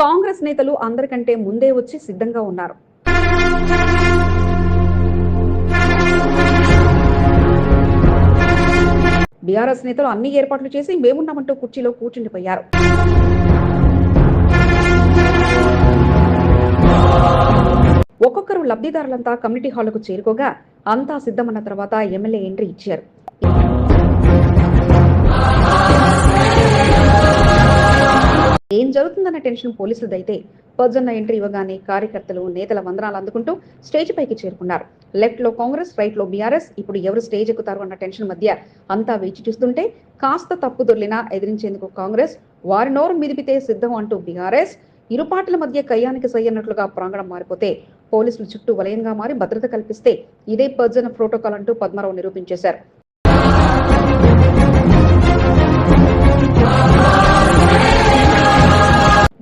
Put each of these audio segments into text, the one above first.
కాంగ్రెస్ నేతలు అందరికంటే ముందే వచ్చి సిద్ధంగా ఉన్నారు. బీఆర్ఎస్ నేతలు అన్ని ఏర్పాట్లు చేసి మేమున్నామంటూ కుర్చీలో కూర్చుండిపోయారు. ఒక్కొక్కరు లబ్ధిదారులంతా కమ్యూనిటీ హాల్కు చేరుకోగా అంతా సిద్ధమన్న తర్వాత ఎమ్మెల్యే ఎంట్రీ ఇచ్చారు. ఏం జరుగుతుందన్న టెన్షన్ పోలీసులదైతే పొద్దున్న ఎంట్రీ ఇవ్వగానే కార్యకర్తలు నేతల వందనాలు అందుకుంటూ స్టేజ్ పైకి చేరుకున్నారు. లెఫ్ట్లో కాంగ్రెస్ రైట్లో బీఆర్ఎస్. ఇప్పుడు ఎవరు స్టేజ్ ఎక్కుతారు అన్న టెన్షన్ మధ్య అంతా వేచి చూస్తుంటే కాస్త తప్పు దొర్లినా ఎదిరించేందుకు కాంగ్రెస్ వారి నోరు మిదిపితే సిద్ధం అంటూ బీఆర్ఎస్. ఇరుపాట్ల మధ్య కయ్యానికి సయ్యన్నట్లుగా ప్రాంగణం మారిపోతే పోలీసులు చుట్టూ వలయంగా మారి భద్రత కల్పిస్తే ఇదే పర్జన ప్రోటోకాల్ అంటూ పద్మారావు నిరూపించేశారు.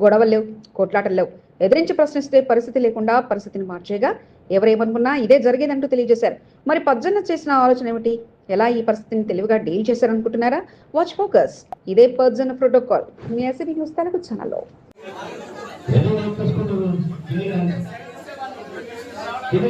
గొడవలు లేవు కొట్లాటలు లేవు. ఎదిరించి ప్రశ్నిస్తే పరిస్థితి లేకుండా పరిస్థితిని మార్చేగా ఎవరేమనుకున్నా ఇదే జరిగేదంటూ తెలియజేశారు. మరి పజ్జన్న చేసిన ఆలోచన ఏమిటి? ఎలా ఈ పరిస్థితిని తెలివిగా డీల్ చేశారనుకుంటున్నారా? వాచ్ ఫోకస్ ఇదే పజ్జన్న ప్రోటోకాల్. మీ ఎస్బీ న్యూస్ తెలుగు ఛానల్లో. ఏదో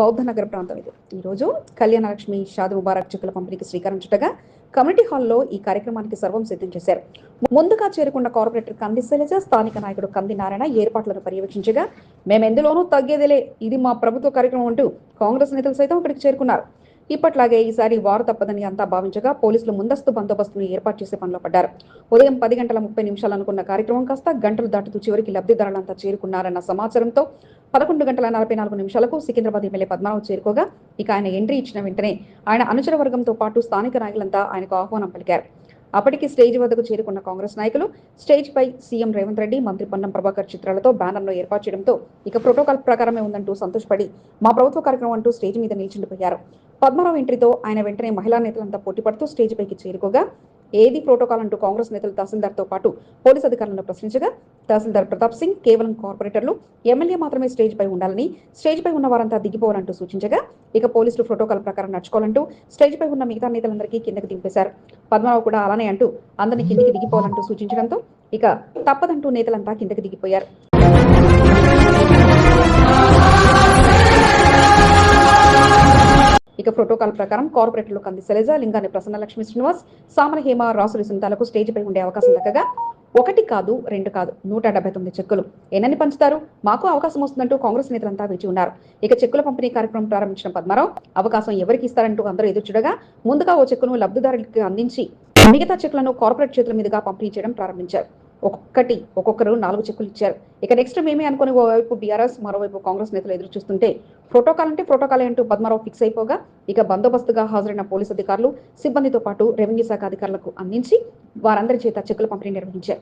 బౌద్ధ నగర ప్రాంతం ఇది. ఈ రోజు కళ్యాణ లక్ష్మి షాదు ముబారక్ చెక్కుల పంపిణీకి శ్రీకారం చుట్టగా కమ్యూనిటీ హాల్లో ఈ కార్యక్రమానికి సర్వం సిద్ధం చేశారు. ముందుగా చేరుకున్న కార్పొరేటర్ కంది శైలజ స్థానిక నాయకుడు కంది నారాయణ ఏర్పాట్లను పర్యవేక్షించగా మేమెందులోనూ తగ్గేదిలే. ఇది మా ప్రభుత్వ కార్యక్రమం అంటూ కాంగ్రెస్ నేతలు సైతం అక్కడికి చేరుకున్నారు. ఇప్పట్లాగే ఈసారి వారు తప్పదని అంతా భావించగా పోలీసులు ముందస్తు బందోబస్తును ఏర్పాటు చేసే పనిలో పడ్డారు. ఉదయం పది గంటల ముప్పై నిమిషాలు అనుకున్న కార్యక్రమం కాస్త గంటలు దాటుతూ చివరికి లబ్ధిదారులంతా చేరుకున్నారన్న సమాచారంతో పదకొండు గంటల నలభై నాలుగు నిమిషాలకు సికింద్రాబాద్ ఎమ్మెల్యే పద్మారావు చేరుకోగా ఇక ఆయన ఎంట్రీ ఇచ్చిన వెంటనే ఆయన అనుచర వర్గంతో పాటు స్థానిక నాయకులంతా ఆయనకు ఆహ్వానం పలికారు. అప్పటికి స్టేజ్ వద్దకు చేరుకున్న కాంగ్రెస్ నాయకులు స్టేజ్ పై సీఎం రేవంత్ రెడ్డి మంత్రి పొన్నం ప్రభాకర్ చిత్రాలతో బ్యానర్ను ఏర్పాటు చేయడంతో ఇక ప్రోటోకాల్ ప్రకారమే ఉందంటూ సంతోషపడి మా ప్రభుత్వ కార్యక్రమం అంటూ స్టేజ్ మీద నిల్చుండిపోయారు. పద్మారావు ఎంట్రీతో ఆయన వెంటనే మహిళా నేతలంతా పోటీపడుతూ స్టేజ్ పైకి చేరుకోగా ఏది ప్రోటోకాల్ అంటూ కాంగ్రెస్ నేతలు తహసీల్దార్తో పాటు పోలీస్ అధికారులను ప్రశ్నించగా తహసీల్దార్ ప్రతాప్ సింగ్ కేవలం కార్పొరేటర్లు ఎమ్మెల్యే మాత్రమే స్టేజ్ పై ఉండాలని స్టేజ్ పై ఉన్న వారంతా దిగిపోవాలంటూ సూచించగా ఇక పోలీసులు ప్రోటోకాల్ ప్రకారం నడుచుకోవాలంటూ స్టేజ్ పై ఉన్న మిగతా నేతలందరికీ కిందకి దింపేశారు. పద్మారావు కూడా అలానే అంటూ అందరినీ కిందికి దిగిపోవాలంటూ సూచించడంతో ఇక తప్పదంటూ నేతలంతా కిందకి దిగిపోయారు. ఇక ప్రోటోకాల్ ప్రకారం కార్పొరేటర్లు కంది శైలజ లింగాని ప్రసన్న లక్ష్మి శ్రీనివాస్ సామల హేమ రాసులి సుంతాలకు స్టేజ్ పై ఉండే అవకాశం దక్కగా ఒకటి కాదు రెండు కాదు నూట డెబ్బై తొమ్మిది చెక్కులు ఎన్నని పంచుతారు? మాకు అవకాశం వస్తుందంటూ కాంగ్రెస్ నేతలంతా వేచి ఉన్నారు. ఇక చెక్కుల పంపిణీ కార్యక్రమం ప్రారంభించిన పద్మారావు అవకాశం ఎవరికి ఇస్తారంటూ అందరూ ఎదురు చూడగా ముందుగా ఓ చెక్కును లబ్ధిదారులకు అందించి మిగతా చెక్కులను కార్పొరేట్ చేతుల మీదుగా పంపిణీ చేయడం ప్రారంభించారు. ఒక్కొక్కటి ఒక్కొక్కరు నాలుగు చెక్కులు ఇచ్చారు. ఇక నెక్స్ట్ మేమే అనుకుని ఓవైపు బీఆర్ఎస్ మరోవైపు కాంగ్రెస్ నేతలు ఎదురు చూస్తుంటే ప్రోటోకాల్ అంటే ప్రోటోకాల్ అంటూ పద్మారావు ఫిక్స్ అయిపోగా ఇక బందోబస్తుగా హాజరైన పోలీసు అధికారులు సిబ్బందితో పాటు రెవెన్యూ శాఖ అధికారులకు అందించి వారందరి చేత చెక్కుల పంపిణీ నిర్వహించారు.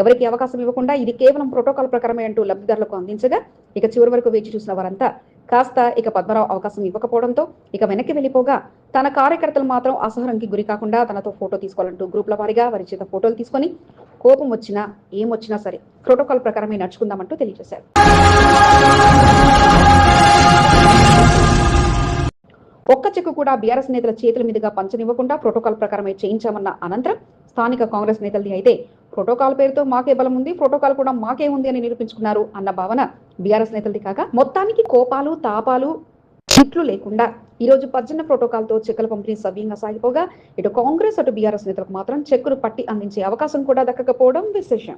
ఎవరికి అవకాశం ఇవ్వకుండా ఇది కేవలం ప్రోటోకాల్ ప్రకారమే అంటూ లబ్ధిదారులకు అందించగా ఇక చివరి వరకు వేచి చూసిన వారంతా కాస్త ఇక పద్మరావు అవకాశం ఇవ్వకపోవడంతో ఇక వెనక్కి వెళ్ళిపోగా తన కార్యకర్తలు మాత్రం అసహనంకి గురి కాకుండా తనతో ఫోటో తీసుకోవాలంటూ గ్రూప్ల వారిగా వారి చేత ఫోటోలు తీసుకొని కోపం వచ్చినా ఏమొచ్చినా సరే ప్రోటోకాల్ ప్రకారమే నడుచుకుందామంటూ తెలియజేశారు. ఒక్క చెక్కు కూడా బీఆర్ఎస్ నేతల చేతుల మీదుగా పంచనివ్వకుండా ప్రోటోకాల్ ప్రకారమే చేయించామన్న అనంతరం స్థానిక కాంగ్రెస్ నేతలది అయితే ప్రోటోకాల్ పేరుతో మాకే బలం ఉంది ప్రోటోకాల్ కూడా మాకే ఉంది అని నిరూపించుకున్నారు అన్న భావన బీఆర్ఎస్ నేతలది కాక మొత్తానికి కోపాలు తాపాలు చిట్లు లేకుండా ఈ రోజు పజ్జన్న ప్రోటోకాల్తో చెక్కుల పంపిణీ సవ్యంగా సాగిపోగా ఇటు కాంగ్రెస్ అటు బీఆర్ఎస్ నేతలకు మాత్రం చెక్కులు పట్టి అందించే అవకాశం కూడా దక్కకపోవడం విశేషం.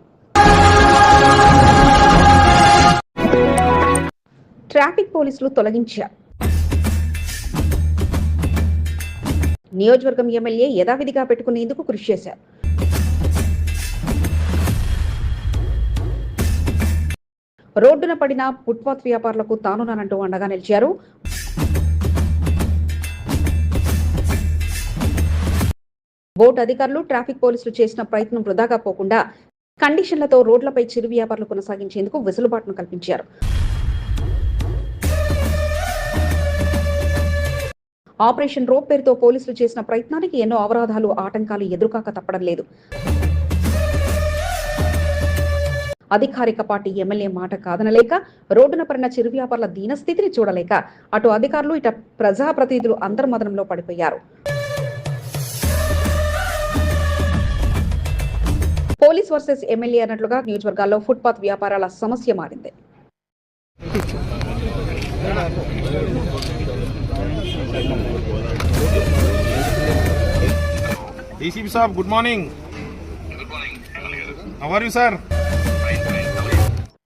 ట్రాఫిక్ పోలీసులు తొలగించారు. నియోజకవర్గం ఎమ్మెల్యే యథావిధిగా పెట్టుకునేందుకు కృషి చేశారు. రోడ్డున పడిన ఫుట్పాత్ వ్యాపారులకు తానునానంటూ అండగా నిలిచారు. బోర్డు అధికారులు ట్రాఫిక్ పోలీసులు చేసిన ప్రయత్నం వృధాగా పోకుండా కండిషన్లతో రోడ్లపై చిరు వ్యాపారులు కొనసాగించేందుకు వెసులుబాటును కల్పించారు. ఆపరేషన్ రోప్ పేరుతో పోలీసులు చేసిన ప్రయత్నానికి ఎన్నో అవరాధాలు ఆటంకాలు ఎదురుకాక తప్పడం లేదు. అధికారిక పార్టీ ఎమ్మెల్యే మాట కాదనలేక రోడ్డున పడిన చిరు వ్యాపారుల దీనస్థితిని చూడలేక అటు అధికారులు ఇట ప్రజాప్రతినిధులు అంతర్మదనంలో పడిపోయారు. పోలీస్ వర్సెస్ ఎమ్మెల్యే అన్నట్లుగా నియోజకవర్గాల్లో ఫుట్పాత్ వ్యాపారాల సమస్య మారింది. DCP Saab good morning. How are you sir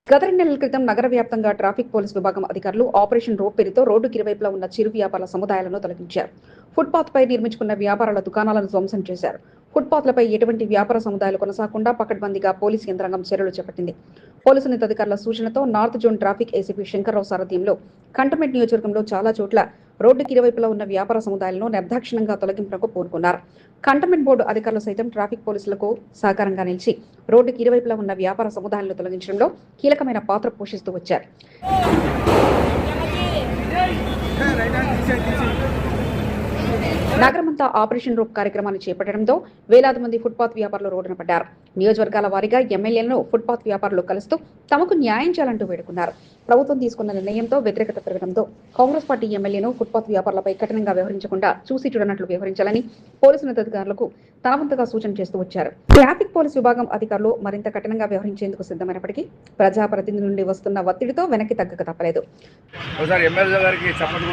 గత రెండు నెలల క్రితం నగర వ్యాప్తంగా ట్రాఫిక్ పోలీస్ విభాగం అధికారులు ఆపరేషన్ రోడ్ పేరుతో రోడ్డుకి ఇరువైపులా ఉన్న చిరు వ్యాపార సముదాయాలను తొలగించారు. ఫుట్పాత్ పై నిర్మించుకున్న వ్యాపారాల దుకాణాలను ధ్వంసం చేశారు. ఫుట్పాత్లపై ఎటువంటి వ్యాపార సముదాయాలు కొనసాగకుండా పకడ్బందీగా పోలీసు యంత్రాంగం చర్యలు చేపట్టింది. పోలీసు ఉన్నతాధికారుల సూచనతో north zone traffic ACP Shankar Rao సారథ్యంలో కంటమెంట్ నియోజకవర్గంలో చాలా చోట్ల రోడ్డుకి ఇరువైపులా ఉన్న వ్యాపార సముదాయాలను నిర్దాక్షిణంగా తొలగింపునకు పూనుకున్నారు. కంటోన్మెంట్ బోర్డు అధికారులు సైతం ట్రాఫిక్ పోలీసులకు సహకారంగా నిలిచి రోడ్డుకి ఇరువైపులా ఉన్న వ్యాపార సముదాయాలను తొలగించడంలో కీలకమైన పాత్ర పోషిస్తూ వచ్చారు. నగరమంతా ఆపరేషన్ రూప్ కార్యక్రమాన్ని చేపట్టడంతో వేలాది మంది ఫుట్పాత్ వ్యాపారులు రోడ్డున పడ్డారు. నియోజకవర్గాల వారీగా ఎమ్మెల్యేలను ఫుట్పాత్ వ్యాపారులు కలుస్తూ తమకు న్యాయం చేయాలంటూ వేడుకున్నారు. ప్రభుత్వం తీసుకున్న నిర్ణయంతో వ్యతిరేకత పెరగడంతో కాంగ్రెస్ పార్టీ ఎమ్మెల్యేను ఫుట్పాత్ వ్యాపారులపై కఠినంగా వ్యవహరించకుండా చూసి చూడనట్లు వ్యవహరించాలని పోలీసు ఉన్నతాధికారులకు తన వంతుగా సూచన చేస్తూ వచ్చారు. ట్రాఫిక్ పోలీస్ విభాగం అధికారులు మరింత కఠినంగా వ్యవహరించేందుకు సిద్ధమైనప్పటికీ ప్రజాప్రతినిధుల నుండి వస్తున్న ఒత్తిడితో వెనక్కి తగ్గక తప్పలేదు ఒకసారి ఎమ్మెల్యే గారికి చెప్పండి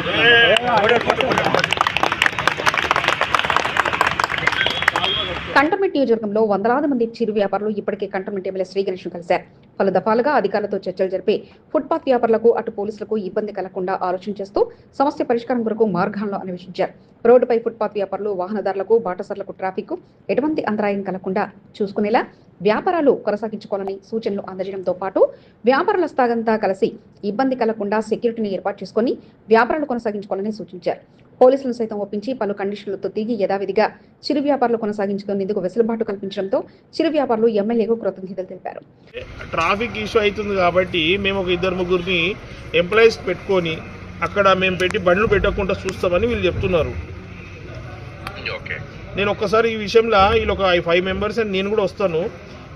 కంటమెంట్ నియోజకవర్గంలో వందలాది మంది చిరు వ్యాపారులు ఇప్పటికే కంటమెంట్ ఎమ్మెల్యే శ్రీ గణేష్ను కలిశారు. పలు దఫాలుగా అధికారులతో చర్చలు జరిపి ఫుట్పాత్ వ్యాపారులకు అటు పోలీసులకు ఇబ్బంది కలగకుండా ఆలోచన చేస్తూ సమస్య పరిష్కారం కొరకు మార్గాలను అన్వేషించారు. రోడ్డుపై ఫుట్పాత్ వ్యాపారులు వాహనదారులకు బాటసార్లకు ట్రాఫిక్ ఎటువంటి అంతరాయం కలగకుండా చూసుకునేలా వ్యాపారాలు కొనసాగించుకోవాలని సూచనలు అందజేయడంతో పాటు వ్యాపారుల స్థాగంతా కలిసి ఇబ్బంది కలగకుండా సెక్యూరిటీని ఏర్పాటు చేసుకుని వ్యాపారాలు కొనసాగించుకోవాలని సూచించారు. పోలీసులను సైతం ఒప్పించి పలు కండిషన్లతో తిరిగి యథావిధిగా చిరు వ్యాపారులు కొనసాగించుకునేందుకు వెసులుబాటు కల్పించడంతో చిరు వ్యాపారులు ఎమ్మెల్యేకు కృతజ్ఞతలు తెలిపారు. ట్రాఫిక్ ఇష్యూ అవుతుంది కాబట్టి మేము ఒక ఇద్దరు ముగ్గురిని ఎంప్లాయీస్ పెట్టుకొని అక్కడ మేము పెట్టి బండ్లు పెట్టకుండా చూస్తామని వీళ్ళు చెప్తున్నారు. నేను ఒక్కసారి ఈ విషయంలో వీళ్ళు ఒక ఫైవ్ మెంబర్స్ అని నేను కూడా వస్తాను.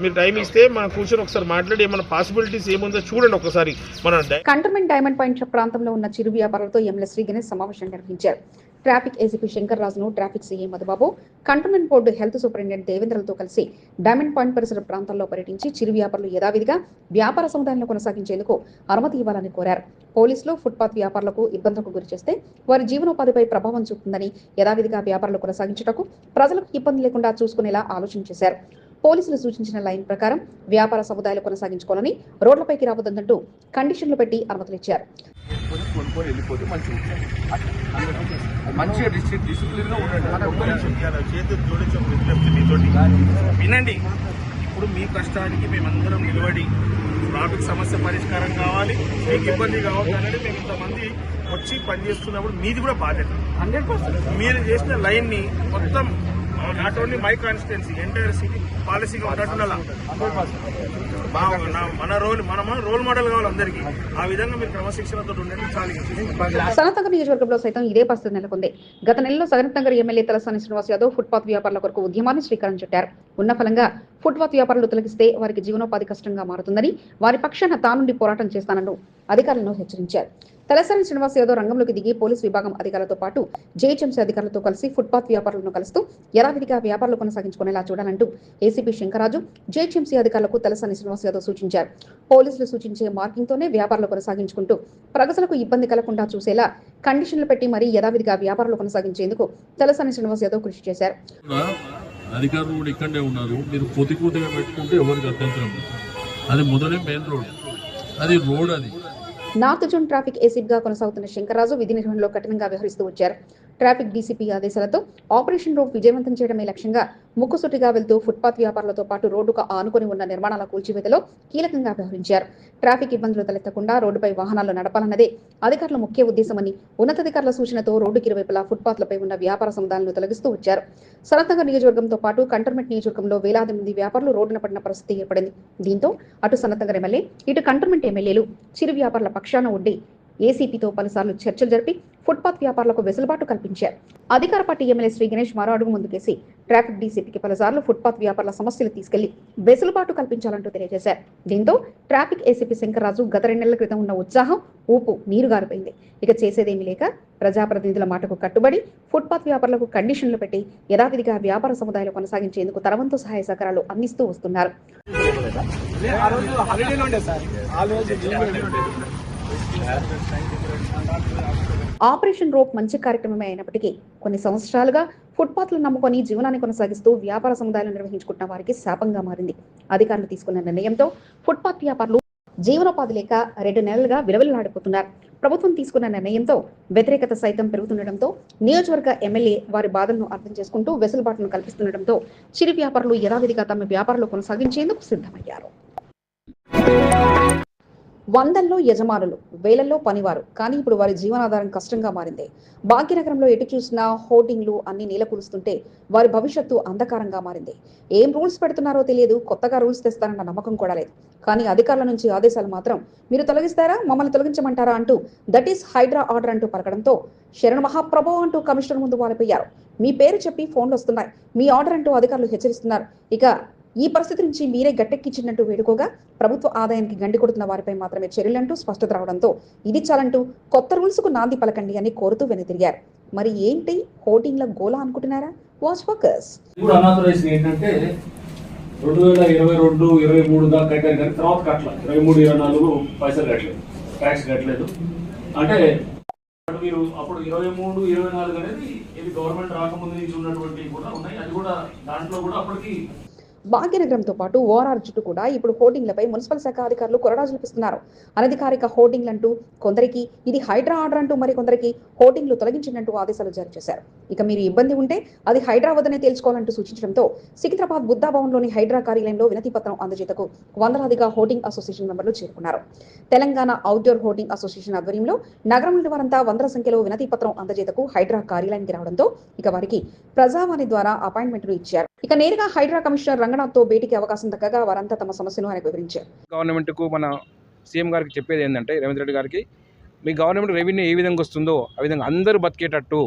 మీరు టైం ఇస్తే మనం కూర్చొని ఒకసారి మాట్లాడి ఏమైనా పాసిబిలిటీస్ ఏముందో చూడండి ఒకసారి. మన కంటర్మెంట్ డైమండ్ పాయింట్ ప్రాంతంలో ఉన్న చిరు వ్యాపారులతో ఎమ్మెల్యే శ్రీ గణేష్ సమావేశం నిర్వహించారు. ట్రాఫిక్ ఏసీపీ శంకర్ రాజును traffic CA Madhu Babu cantonment board health superintendent దేవేంద్రలతో కలిసి డైమండ్ పాయింట్ పరిసర ప్రాంతాల్లో పర్యటించి చిరు వ్యాపారులు యథావిధిగా వ్యాపార సముదాయాలను కొనసాగించేందుకు అనుమతి ఇవ్వాలని కోరారు. పోలీసులు ఫుట్పాత్ వ్యాపారులకు ఇబ్బందులకు గురి చేస్తే వారి జీవనోపాధిపై ప్రభావం చూపుతుందని యథావిధిగా వ్యాపారాలు కొనసాగించటకు ప్రజలకు ఇబ్బంది లేకుండా చూసుకునేలా ఆలోచన చేశారు. పోలీసులు సూచించిన లైన్ ప్రకారం వ్యాపార సముదాయాలు కొనసాగించుకోవాలని రోడ్లపైకి రావద్దంటూ కండిషన్లు పెట్టి అనుమతులు మంచిగా డిసిప్లిన్ డిసిప్లిన్గా ఉండండి. వినండి. ఇప్పుడు మీ కష్టానికి మేమందరం నిలబడి ట్రాఫిక్ సమస్య పరిష్కారం కావాలి మీకు ఇబ్బంది కావద్దు అనేది మేము ఇంతమంది వచ్చి పనిచేస్తున్నప్పుడు మీది కూడా బాధ్యత. Hundred percent. మీరు చేసిన లైన్ని మొత్తం not only my constituency entire city పాలసీగా ఉన్నట్టుండాల మన రోల్ మన రోల్ మోడల్ కావాలి అందరికీ. ఆ విధంగా మీరు క్రమశిక్షణతో ఉండండి చాలా సనత్నగర్ నియోజకవర్గంలో సైతం ఇదే పరిస్థితి నెలకొంది. గత నెలలో సనత్నగర్ ఎమ్మెల్యే తలసాని శ్రీనివాస్ యాదవ్ ఫుట్పాత్ వ్యాపారుల కొరకు ఉద్యమాన్ని శ్రీకారం చుట్టారు. ఉన్న ఫలంగా ఫుట్పాత్ వ్యాపారులు తొలగిస్తే వారికి జీవనోపాధి కష్టంగా మారుతుందని వారి పక్షాన తానుండి పోరాటం చేస్తానని అధికారులను హెచ్చరించారు. తలసాని శ్రీనివాస్ యాదవ్ రంగంలోకి దిగి పోలీస్ విభాగం అధికారులతో పాటు జేహెచ్ఎంసీ అధికారులతో కలిసి ఫుట్పాత్ వ్యాపారులను కలుస్తూ యథావిధిగా వ్యాపారాలు కొనసాగించుకునేలా చూడాలంటూ ఏసీపీ శంకరాజు జేహెచ్ఎంసీ అధికారులకు తలసాని శ్రీనివాస్ యాదవ్ సూచించారు. పోలీసులు సూచించే మార్కింగ్తోనే వ్యాపారాలు కొనసాగించుకుంటూ ప్రగతులకు ఇబ్బంది కలగకుండా చూసేలా కండిషన్లు పెట్టి మరీ యథావిధిగా వ్యాపారాలు కొనసాగించేందుకు తలసాని శ్రీనివాస్ యాదవ్ కృషి చేశారు. అధికారులు కూడా ఇక్కడే ఉన్నారు. మీరు పొతి పెట్టుకుంటే ఎవరికి అభ్యంతరం అది మొదలే మెయిన్ రోడ్. అది రోడ్ అది. నార్త్ జోన్ ట్రాఫిక్ ఏసీపీగా కొనసాగుతున్న శంకర్రాజు విధి నిర్వహణలో కఠినంగా వ్యవహరిస్తూ వచ్చారు. ట్రాఫిక్ డీసీపీ ఆదేశాలతో ఆపరేషన్ రోడ్ విజయవంతం చేయడమే లక్ష్యంగా ముక్కుసూటిగా వెళ్తూ ఫుట్పాత్ వ్యాపారులతో పాటు రోడ్డుకు ఆనుకొని ఉన్న నిర్మాణాల కూల్చివేతలో కీలకంగా వ్యవహరించారు. ట్రాఫిక్ ఇబ్బందులు తలెత్తకుండా రోడ్డుపై వాహనాలు నడపాలన్నదే అధికారుల ముఖ్య ఉద్దేశమని ఉన్నతాధికారుల సూచనతో రోడ్డుకి ఇరువైపులా ఫుట్పాత్లపై ఉన్న వ్యాపార సముదాయాలను తొలగిస్తూ వచ్చారు. సనత్నగర్ నియోజకవర్గంతో పాటు కంటోన్మెంట్ నియోజకవర్గంలో వేలాది మంది వ్యాపారులు రోడ్డున పడిన పరిస్థితి ఏర్పడింది. దీంతో అటు సనత్నగర్ ఎమ్మెల్యే ఇటు కంటోన్మెంట్ ఎమ్మెల్యేలు చిరు వ్యాపారుల పక్షాన ఉండి ఏసీపీతో పలుసార్లు చర్చలు జరిపి ఫుట్పాత్ వ్యాపారులకు వెసులుబాటు కల్పించారు. అధికార పార్టీ ఎమ్మెల్యే శ్రీ గణేష్ మరో అడుగు ముందుకేసి ట్రాఫిక్ డీసీపీకి పలుసార్లు ఫుట్పాత్ వ్యాపారుల సమస్యలు తీసుకెళ్ళి వెసులుబాటు కల్పించాలంటూ తెలియజేశారు. దీంతో ట్రాఫిక్ ఏసీపీ శంకర్రాజు గత రెండు నెలల క్రితం ఉన్న ఉత్సాహం ఊపు నీరుగారిపోయింది. ఇక చేసేదేమీ లేక ప్రజాప్రతినిధుల మాటకు కట్టుబడి ఫుట్పాత్ వ్యాపారులకు కండిషన్లు పెట్టి యథావిధిగా వ్యాపార సముదాయాలు కొనసాగించేందుకు తరవంతు సహాయ సహకారాలు అందిస్తూ వస్తున్నారు. ఆ రోజు ఆపరేషన్ రోప్ మంచి కార్యక్రమమే అయినప్పటికీ కొన్ని సంవత్సరాలుగా ఫుట్పాత్లు నమ్ముకొని జీవనాన్ని కొనసాగిస్తూ వ్యాపార సముదాయాలు నిర్వహించుకుంటున్న వారికి శాపంగా మారింది. అధికారులు తీసుకున్న నిర్ణయంతో ఫుట్పాత్ వ్యాపారులు జీవనోపాధి లేక రెండు నెలలుగా విలవిల్లాడిపోతున్నారు. ప్రభుత్వం తీసుకున్న నిర్ణయంతో వ్యతిరేకత సైతం పెరుగుతుండటంతో నియోజకవర్గ ఎమ్మెల్యే వారి బాధలను అర్థం చేసుకుంటూ వెసులుబాటును కల్పిస్తుండటంతో చిరు వ్యాపారులు యథావిధిగా తమ వ్యాపారాలు కొనసాగించేందుకు సిద్ధమయ్యారు. వందల్లో యజమానులు వేలల్లో పనివారు. కానీ ఇప్పుడు వారి జీవనాధారం కష్టంగా మారింది. భాగ్యనగరంలో ఎటు చూసినా హోర్డింగ్లు అన్ని నీలకూరుస్తుంటే వారి భవిష్యత్తు అంధకారంగా మారింది. ఏం రూల్స్ పెడుతున్నారో తెలియదు. కొత్తగా రూల్స్ తెస్తారన్న నమ్మకం కూడా లేదు. కానీ అధికారుల నుంచి ఆదేశాలు మాత్రం మీరు తొలగిస్తారా? మమ్మల్ని తొలగించమంటారా? అంటూ దట్ ఈస్ హైడ్రా ఆర్డర్ అంటూ పలకడంతో శరణ మహాప్రభో అంటూ కమిషనర్ ముందు వాలిపోయారు. మీ పేరు చెప్పి ఫోన్లు వస్తున్నాయి. మీ ఆర్డర్ అంటూ అధికారులు హెచ్చరిస్తున్నారు. ఇక ఈ పరిస్థితి నుంచి మీరే గట్టెక్కించినట్టు వేడుకోగా ప్రభుత్వ ఆదాయానికి గండి కొడుతున్న వారిపై మాత్రమే చర్యలంటూ స్పష్టత రావడంతో ఇది చాలంటూ కొత్త రూల్స్కు నాంది పలకండి అని కోరుతూ వెనుతిరిగారు. మరి ఏంటి? హోటింగ్ల గోలా అనుకుంటున్నారా? వాచ్ ఫోకస్ కూడా అనాథరైజ్ ఏంటంటే రెండు వేల ఇరవై రెండు ఇరవై మూడు దాకా కట్టారు కానీ తర్వాత కట్టలేదు. ఇరవై మూడు ఇరవై నాలుగు పైసలు కట్టలేదు. ట్యాక్స్ కట్టలేదు. అంటే మీరు అప్పుడు ఇరవై మూడు ఇరవై నాలుగు అనేది ఇది గవర్నమెంట్ రాకముందు నుంచి ఉన్నటువంటి కూడా ఉన్నాయి. అది కూడా దాంట్లో కూడా అప్పటికి భాగ్యనగరంతో పాటు ఓఆర్ఆర్ చుట్టూ కూడా ఇప్పుడు హోర్డింగ్లపై మున్సిపల్ శాఖ అధికారులు కొరడాజులిపిస్తున్నారు. అనధికారిక హోర్డింగ్లు అంటూ కొందరికి ఇది హైడ్రా ఆర్డర్ అంటూ మరి కొందరికి హోర్డింగ్లు తొలగించినట్టు ఆదేశాలు జారీ చేశారు. ఇక మీరు ఇబ్బంది ఉంటే అది హైడ్రా వద్దనే తేల్చుకోవాలంటూ సూచించడంతో సికింద్రాబాద్ బుద్ధా భవన్లోని హైడ్రా కార్యాలయంలో వినతి పత్రం అందజేతకు వందలాదిగా హోర్డింగ్ అసోసియేషన్ మెంబర్లు చేరుకున్నారు. తెలంగాణ అవుట్డోర్ హోర్డింగ్ అసోసియేషన్ ఆధ్వర్యంలో నగరంలోని వారంతా వందల సంఖ్యలో వినతి పత్రం అందజేతకు హైడ్రా కార్యాలయానికి రావడంతో ఇక వారికి ప్రజావాణి ద్వారా అపాయింట్మెంట్లు ఇచ్చారు. ఇక నేరుగా హైడ్రా కమిషనర్ రంగనాథ్ భేటీకి అవకాశం దక్కగా వారంతా తమ సమస్యను ఆయన వివరించారు. గవర్నమెంట్కు మన సీఎం గారికి చెప్పేది ఏంటంటే రేవంత్ రెడ్డి గారికి మీ గవర్నమెంట్ రెవెన్యూ ఏ విధంగా వస్తుందో ఆ విధంగా అందరూ బతికేటట్టు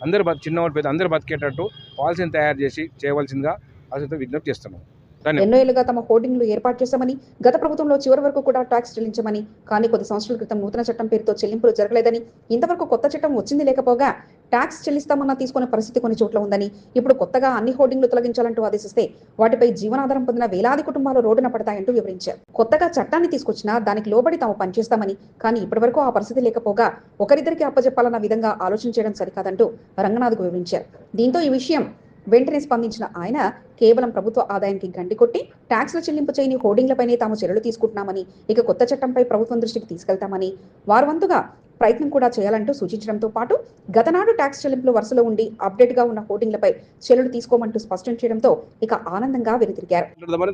అందరు చిన్నవాళ్ళు పెద్ద అందరూ బతికేటట్టు పాలసీని తయారు చేసి చేయవలసిందిగా అసలు విజ్ఞప్తి చేస్తున్నాం. ఎన్నో ఏళ్ళుగా తమ హోర్డింగ్లు ఏర్పాటు చేశామని గత ప్రభుత్వంలో చివరి వరకు కూడా ట్యాక్స్ చెల్లించమని కానీ కొద్ది సంవత్సరాల క్రితం నూతన చట్టం పేరుతో చెల్లింపులు జరగలేదని ఇంతవరకు కొత్త చట్టం వచ్చింది లేకపోగా ట్యాక్స్ చెల్లిస్తామన్న తీసుకునే పరిస్థితి కొన్ని చోట్ల ఉందని ఇప్పుడు కొత్తగా అన్ని హోర్డింగ్లు తొలగించాలంటూ ఆదేశిస్తే వాటిపై జీవనాధారం పొందిన వేలాది కుటుంబాలు రోడ్డున పడతాయంటూ వివరించారు. కొత్తగా చట్టాన్ని తీసుకొచ్చినా దానికి లోబడి తాము పనిచేస్తామని కానీ ఇప్పటివరకు ఆ పరిస్థితి లేకపోగా ఒకరిద్దరికి అప్పజెప్పాలన్న విధంగా ఆలోచన చేయడం సరికాదంటూ రంగనాథ్కు వివరించారు. దీంతో ఈ విషయం వెంటనే స్పందించిన ఆయన కేవలం ప్రభుత్వ ఆదాయానికి గండి కొట్టి ట్యాక్స్ల చెల్లింపు చేయని హోర్డింగ్లపైనే తాము చర్యలు తీసుకుంటున్నామని ఇక కొత్త చట్టంపై ప్రభుత్వం దృష్టికి తీసుకెళ్తామని వారు వంతుగా ప్రయత్నం కూడా చేయాలంటూ సూచించడంతో పాటు గతనాడు ట్యాక్స్ చెల్లింపులు వరుసలో ఉండి అప్డేట్గా ఉన్న హోర్డింగ్లపై చర్యలు తీసుకోమంటూ స్పష్టం చేయడంతో ఇక ఆనందంగా వెనుతిరిగారు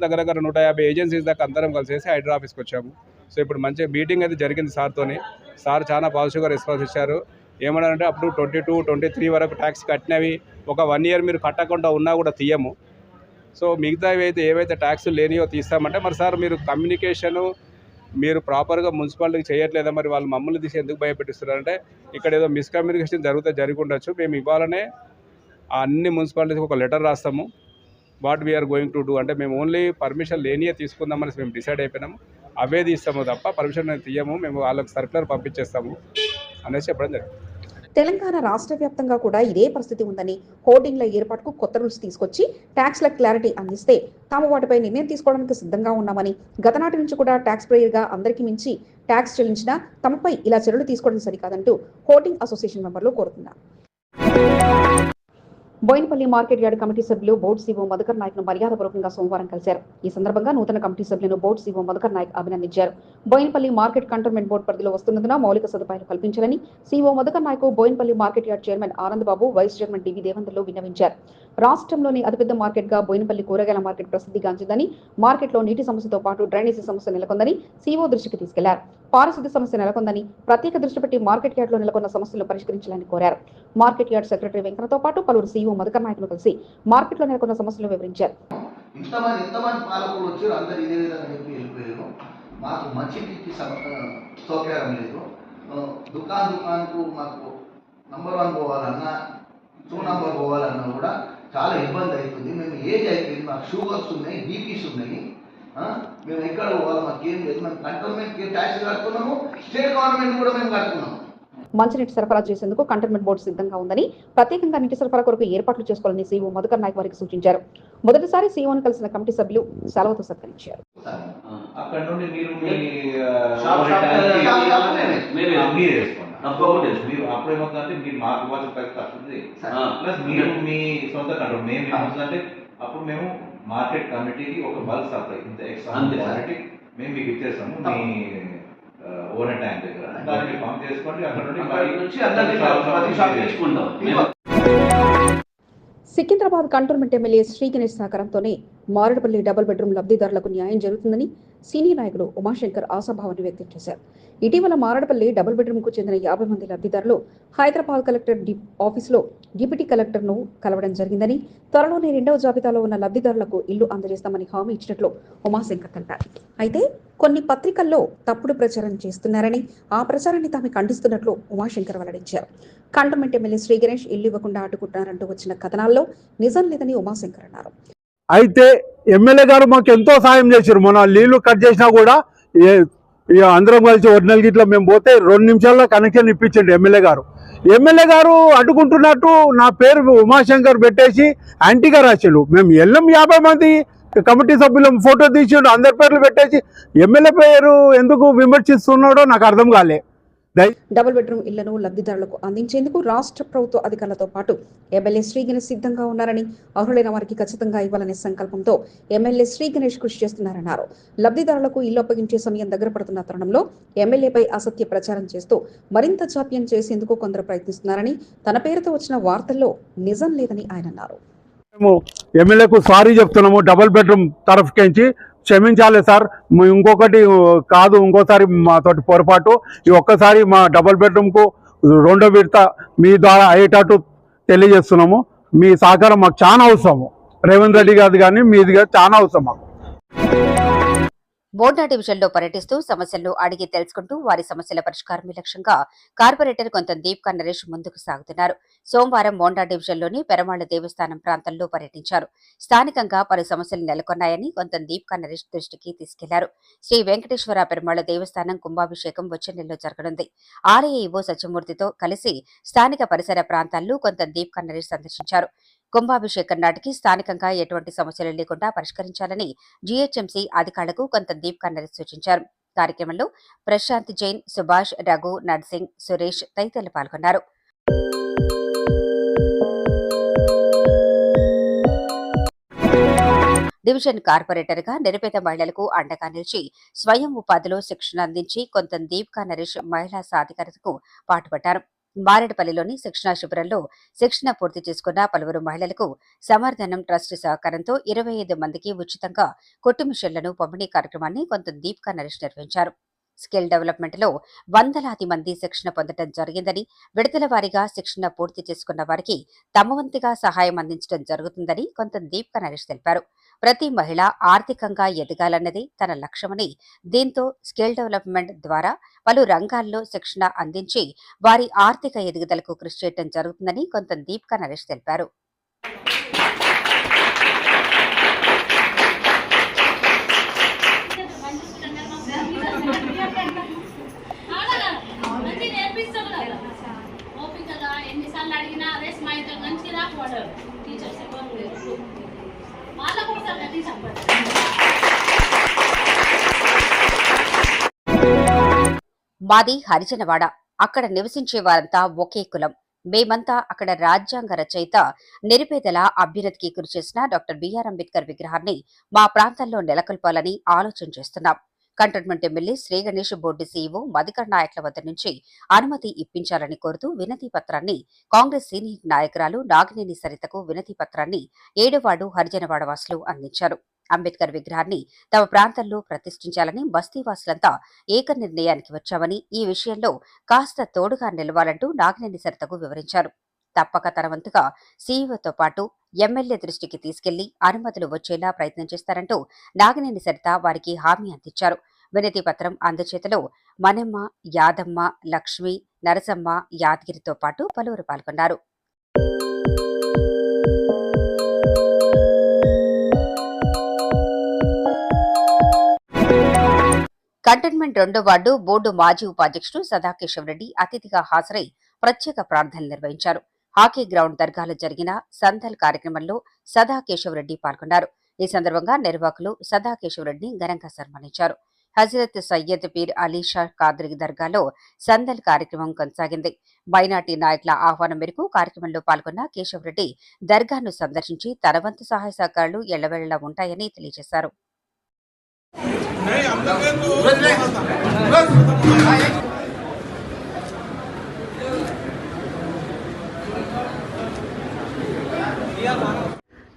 దగ్గర దగ్గర నూట యాభై ఏజెన్సీస్ దాకా అందరం కలిసేసి హైడ్రా ఆఫీస్కి వచ్చాము. సో ఇప్పుడు మంచి మీటింగ్ అయితే జరిగింది సార్తోని. సార్ చాలా పాజిటివ్గా రెస్పాన్స్ ఇచ్చారు. ఏమన్నారంటే అప్పుడు ట్వంటీ టూ ట్వంటీ త్రీ వరకు ట్యాక్స్ కట్టినవి ఒక వన్ ఇయర్ మీరు కట్టకుండా ఉన్నా కూడా తీయము. సో మిగతావి అయితే ఏవైతే ట్యాక్స్ లేనియో తీస్తామంటే మరి సార్ మీరు కమ్యూనికేషను మీరు ప్రాపర్గా మున్సిపాలిటీకి చేయట్లేదా మరి వాళ్ళు మమ్మల్ని తీసి ఎందుకు భయపెట్టిస్తున్నారంటే ఇక్కడ ఏదో మిస్కమ్యూనికేషన్ జరిగితే జరిగి ఉండొచ్చు మేము ఇవ్వాలనే అన్ని మున్సిపాలిటీకి ఒక లెటర్ రాస్తాము. What we are going to do అంటే మేము ఓన్లీ పర్మిషన్ లేనియే తీసుకుందామని మేము డిసైడ్ అయిపోయినాము. అవే తీస్తాము తప్ప పర్మిషన్ తీయము మేము వాళ్ళకి సర్కులర్ పంపించేస్తాము అనేసి చెప్పడం జరిగింది. తెలంగాణ రాష్ట్ర వ్యాప్తంగా కూడా ఇదే పరిస్థితి ఉందని హోర్డింగ్ల ఏర్పాటుకు కొత్త రూల్స్ తీసుకొచ్చి ట్యాక్స్ల క్లారిటీ అందిస్తే తాము వాటిపై నిర్ణయం తీసుకోవడానికి సిద్ధంగా ఉన్నామని గతనాటి నుంచి కూడా ట్యాక్స్ ప్రేయర్గా అందరికీ మించి ట్యాక్స్ చెల్లించినా తమపై ఇలా చర్యలు తీసుకోవడం సరికాదంటూ హోర్డింగ్ అసోసియేషన్ మెంబర్లు కోరుతున్నారు. బోయినపల్లి మార్కెట్ యార్డ్ కమిటీ సభ్యులు బోర్డు సీఓ మధుకర్ నాయక్ను మర్యాదపూర్వకంగా సోమవారం కలిశారు. ఈ సందర్భంగా నూతన కమిటీ సభ్యులను బోర్డు సీఓ మధుకర్ నాయక్ అభినందించారు. బోయినపల్లి మార్కెట్ కంటోన్మెంట్ బోర్డు పరిధిలో వస్తున్నందున మౌలిక సదుపాయాలు కల్పించాలని CO Madhukar Naik Bowenpally market yard chairman Anand Babu vice chairman DV దేవేంద్రలు విన్నవించారు. రాష్ట్రంలోని అతిపెద్ద మార్కెట్గా బోయినపల్లి కూరగాయల మార్కెట్ ప్రసిద్ధిగాంచిందని మార్కెట్లో నీటి సమస్యతో పాటు డ్రైనేజీ సమస్య నెలకొందని సీఓ దృష్టికి తీసుకెళ్ళారు. పారిశుద్ధ్య సమస్య నెలకొందని ప్రత్యేక దృష్టి పెట్టి మార్కెట్ యార్డ్లో నెలకొన్న సమస్యలను పరిష్కరించాలని కోరారు. మార్కెట్ యార్డ్ సెక్రటరీ వెంకన్నతో పాటు పలువురు సీఈఓ మధుకర్ నాయకులు కలిసి మార్కెట్లో నెలకొన్న సమస్యలు వివరించారు. ఇంతమంది ఇంతమంది పాలకులు వచ్చారు అందరు ఇదే విధంగా చెప్పి వెళ్ళిపోయారు. మాకు మంచి నీటి సౌకర్యం లేదు. దుకాన్ దుకాన్కు మాకు నంబర్ వన్ పోవాలన్నా టూ నంబర్ పోవాలన్నా కూడా చాలా ఇబ్బంది అవుతుంది. మేము ఏజ్ అయిపోయింది మాకు షుగర్స్ ఉన్నాయి బీపీస్ ఉన్నాయి. మేము ఎక్కడ పోవాలి మాకు ఏం లేదు. మేము కంటోన్మెంట్ ట్యాక్స్ కడుతున్నాము స్టేట్ గవర్నమెంట్ కూడా మేము కడుతున్నాము. మంచినీటి సరఫరా చేసేందుకు కంటోన్మెంట్ బోర్డు సిద్ధంగా ఉందని ప్రత్యేకంగా నీటి సరఫరా కొరకు ఏర్పాట్లు చేసుకోవాలని సీఓ మధుకర్ నాయక్ వారికి సూచించారు. మొదటిసారి సీఓను కలిసిన కమిటీ సభ్యులు సెలవుతో సత్కరించారు. అక్కడ నుండి మీరు మీ ఆ, షాప్ షాప్ ఓనర్ షాప్ ట్యాంక్కి షాప్ మేమే. మీరు మీరు వేసుకోండి. తప్పకుండా వేసుకోండి. మీరు అప్పుడేమవుతుందంటే మీరు మాకు ఇవ్వాల్సిన పైసలు వస్తుంది సరే. ప్లస్ మీరు మీ సొంత కంట్రోల్. మేము ఏమవుతుందంటే అప్పుడు మేము మార్కెట్ కమిటీకి ఒక బల్క్ సప్లై ఇంత ఎక్స్ట్రా మేము మీకు ఇచ్చేస్తాము. మీ ఓనర్ ట్యాంక్ దగ్గర దాన్ని పంప్ చేసుకోండి అక్కడ నుండి నుంచి అందరినీ షాప్ తెచ్చుకుంటాం. సికింద్రాబాద్ కంటోన్మెంట్ ఎమ్మెల్యే శ్రీ గణేష్ సహకారంతోనే మారేడుపల్లి డబుల్ బెడ్రూమ్ లబ్ధిదారులకు న్యాయం జరుగుతుందని సీనియర్ నాయకుడు ఉమాశంకర్ ఆశాభావాన్ని వ్యక్తం చేశారు. ఇటీవల మారడపల్లి డబుల్ బెడ్రూమ్కు చెందిన యాభై మంది లబ్ధిదారులు హైదరాబాద్ కలెక్టర్ డి ఆఫీసులో డిప్యూటీ కలెక్టర్ను కలవడం జరిగిందని త్వరలోనే రెండవ జాబితాలో ఉన్న లబ్ధిదారులకు ఇల్లు అందజేస్తామని హామీ ఇచ్చినట్లు ఉమాశంకర్ తెలిపారు. అయితే కొన్ని పత్రికల్లో తప్పుడు ప్రచారం చేస్తున్నారని ఆ ప్రచారాన్ని తాము ఖండిస్తున్నట్లు ఉమాశంకర్ వెల్లడించారు. కంటోన్మెంట్ ఎమ్మెల్యే శ్రీ గణేష్ ఇల్లు ఇవ్వకుండా అడ్డుకుంటున్నారంటూ వచ్చిన కథనాల్లో నిజం లేదని ఉమాశంకర్ అన్నారు. అయితే ఎమ్మెల్యే గారు మాకు ఎంతో సాయం చేశారు. మొన్న నీళ్ళు కట్ చేసినా కూడా ఇక అందరం కలిసి ఒరిజినల్ గిట్ల మేము పోతే రెండు నిమిషాల్లో కనెక్షన్ ఇప్పించండి ఎమ్మెల్యే గారు. ఎమ్మెల్యే గారు అడ్డుకుంటున్నట్టు నా పేరు ఉమాశంకర్ పెట్టేసి యాంటీగా రాసిండు. మేము ఎల్లం యాభై మంది కమిటీ సభ్యులం ఫోటో తీసిండు అందరి పేర్లు పెట్టేసి ఎమ్మెల్యే పేరు ఎందుకు విమర్శిస్తున్నాడో నాకు అర్థం కాలే. డబుల్ బెడ్రూమ్ ఇళ్ళను లబ్ధిదారులకు అందించేందుకు రాష్ట్ర ప్రభుత్వ అధికారులతో పాటు ఎమ్మెల్యే శ్రీ గణేష్ సిద్ధంగా ఉన్నారని అర్హులైన వారికి ఖచ్చితంగా ఇవ్వాలనే సంకల్పంతో ఎమ్మెల్యే శ్రీ గణేష్ కృషి చేస్తున్నారన్నారు. లబ్ధిదారులకు ఇల్లు అప్పగించే సమయం దగ్గర పడుతున్న తరుణంలో ఎమ్మెల్యేపై అసత్య ప్రచారం చేస్తూ మరింత జాప్యం చేసేందుకు కొందరు ప్రయత్నిస్తున్నారని తన పేరుతో వచ్చిన వార్తల్లో నిజం లేదని ఆయన అన్నారు. మేము ఎమ్మెల్యేకు సారీ చెప్తున్నాము డబుల్ బెడ్రూమ్ తరఫుకించి క్షమించాలి సార్. ఇంకొకటి కాదు ఇంకోసారి మాతోటి పొరపాటు. ఈ ఒక్కసారి మా డబుల్ బెడ్రూమ్కు రెండో విడత మీ ద్వారా అయ్యేటట్టు తెలియజేస్తున్నాము. మీ సహకారం మాకు చాలా అవసరము. రేవంత్ రెడ్డి గారు కానీ మీది చాలా అవసరం మాకు. మోడ్నా డివిజన్లో పర్యటిస్తూ సమస్యలను అడిగి తెలుసుకుంటూ వారి సమస్యల పరిష్కారమే లక్ష్యంగా కార్పొరేటర్ కొంత దీప్కా నరేష్ ముందుకు సాగుతున్నారు. సోమవారం మోండా డివిజన్లోని పెరమాళ్ళ దేవస్థానం ప్రాంతంలో పర్యటించారు. స్థానికంగా పలు సమస్యలు నెలకొన్నాయని కొంత దీప్కా నరేష్ దృష్టికి తీసుకెళ్ళారు. శ్రీ వెంకటేశ్వర పెరమాళ్ళ దేవస్థానం కుంభాభిషేకం వచ్చే నెలలో జరగనుంది. ఆలయ ఇవో సత్యమూర్తితో కలిసి స్థానిక పరిసర ప్రాంతాల్లో కొంత దీప్కా నరేష్ సందర్శించారు. కుంభాభిషేకం నాటికి స్థానికంగా ఎటువంటి సమస్యలు లేకుండా పరిష్కరించాలని జీహెచ్ఎంసీ అధికారులకు కొంత దీప్ నరేష్ సూచించారు. కార్యక్రమంలో ప్రశాంత్ జైన్ సుభాష్ రఘు నర్సింగ్ సురేష్ తదితరులు పాల్గొన్నారు. డివిజన్ కార్పొరేటర్గా నిరుపేద మహిళలకు అండగా నిలిచి స్వయం ఉపాధిలో శిక్షణ అందించి కొంత దీప్కా నరేష్ మహిళా సాధికారతకు పాటుపడ్డారు. మారేడుపల్లిలోని శిక్షణా శిబిరంలో శిక్షణ పూర్తి చేసుకున్న పలువురు మహిళలకు సమర్థనం ట్రస్ట్ సహకారంతో ఇరవై ఐదు మందికి ఉచితంగా కొట్టు మిషన్లను పంపిణీ కార్యక్రమాన్ని కొంత దీప్కా నరేష్ నిర్వహించారు. స్కిల్ డెవలప్మెంట్లో వందలాది మంది శిక్షణ పొందడం జరిగిందని విడతల వారీగా శిక్షణ పూర్తి చేసుకున్న వారికి తమ వంతుగా సహాయం అందించడం జరుగుతుందని కొంత దీప్కా నరేష్ తెలిపారు. ప్రతి మహిళ ఆర్థికంగా ఎదగాలన్నది తన లక్ష్యమని దీంతో స్కిల్ డెవలప్మెంట్ ద్వారా పలు రంగాల్లో శిక్షణ అందించి వారి ఆర్థిక ఎదుగుదలకు కృషి చేయడం జరుగుతుందని కొంత దీప్కా నరేష్ తెలిపారు. టీచర్స్ ఎవరు లేరు. మాది హరిజనవాడ. అక్కడ నివసించే వారంతా ఒకే కులం. మేమంతా అక్కడ రాజ్యాంగ రచయిత నిరుపేదల అభ్యున్నతికి కృషి చేసిన డాక్టర్ బిఆర్ అంబేద్కర్ విగ్రహాన్ని మా ప్రాంతంలో నెలకొల్పాలని ఆలోచన చేస్తున్నాం. Cantonment MLA Shri Ganesh board CEO Madhukar నాయకుల వద్ద నుంచి అనుమతి ఇప్పించాలని కోరుతూ వినతి పత్రాన్ని కాంగ్రెస్ సీనియర్ నాయకురాలు నాగినేని సరితకు వినతి పత్రాన్ని ఏడువాడు హరిజనవాడ వాసులు అందించారు. అంబేద్కర్ విగ్రహాన్ని తమ ప్రాంతంలో ప్రతిష్ఠించాలని బస్తీవాసులంతా ఏక నిర్ణయానికి వచ్చామని ఈ విషయంలో కాస్త తోడుగా నిలవాలంటూ నాగినేని సరితకు వివరించారు. తప్పక తన వంతుగా సీఈఓతో పాటు ఎమ్మెల్యే దృష్టికి తీసుకెళ్ళి అనుమతులు వచ్చేలా ప్రయత్నం చేస్తారంటూ నాగినేని సరిత వారికి హామీ అందించారు. వినతి పత్రం అందచేతలో మనమ్మ యాదమ్మ లక్ష్మి నరసమ్మ యాదగిరితో పాటు పలువురు పాల్గొన్నారు. కంటైన్మెంట్ రెండో వార్డు బోర్డు మాజీ ఉపాధ్యక్షుడు సదాకేశవ్ రెడ్డి అతిథిగా హాజరై ప్రత్యేక ప్రార్థనలు నిర్వహించారు. హాకీ గ్రౌండ్ దర్గాలో జరిగిన సందల్ కార్యక్రమంలో సదాకేశవరెడ్డి పాల్గొన్నారు. ఈ సందర్భంగా నిర్వాహకులు సదాకేశవరెడ్డిని ఘనంగా సన్మానించారు. హజరత్ సయ్యద్ పీర్ అలీ షా కాద్రి దర్గాలో సందల్ కార్యక్రమం కొనసాగింది. మైనార్టీ నాయకుల ఆహ్వానం మేరకు కార్యక్రమంలో పాల్గొన్న కేశవరెడ్డి దర్గాను సందర్శించి తన వంతు సహాయ సహకారాలు ఎల్లవేళలా ఉంటాయని తెలియజేశారు.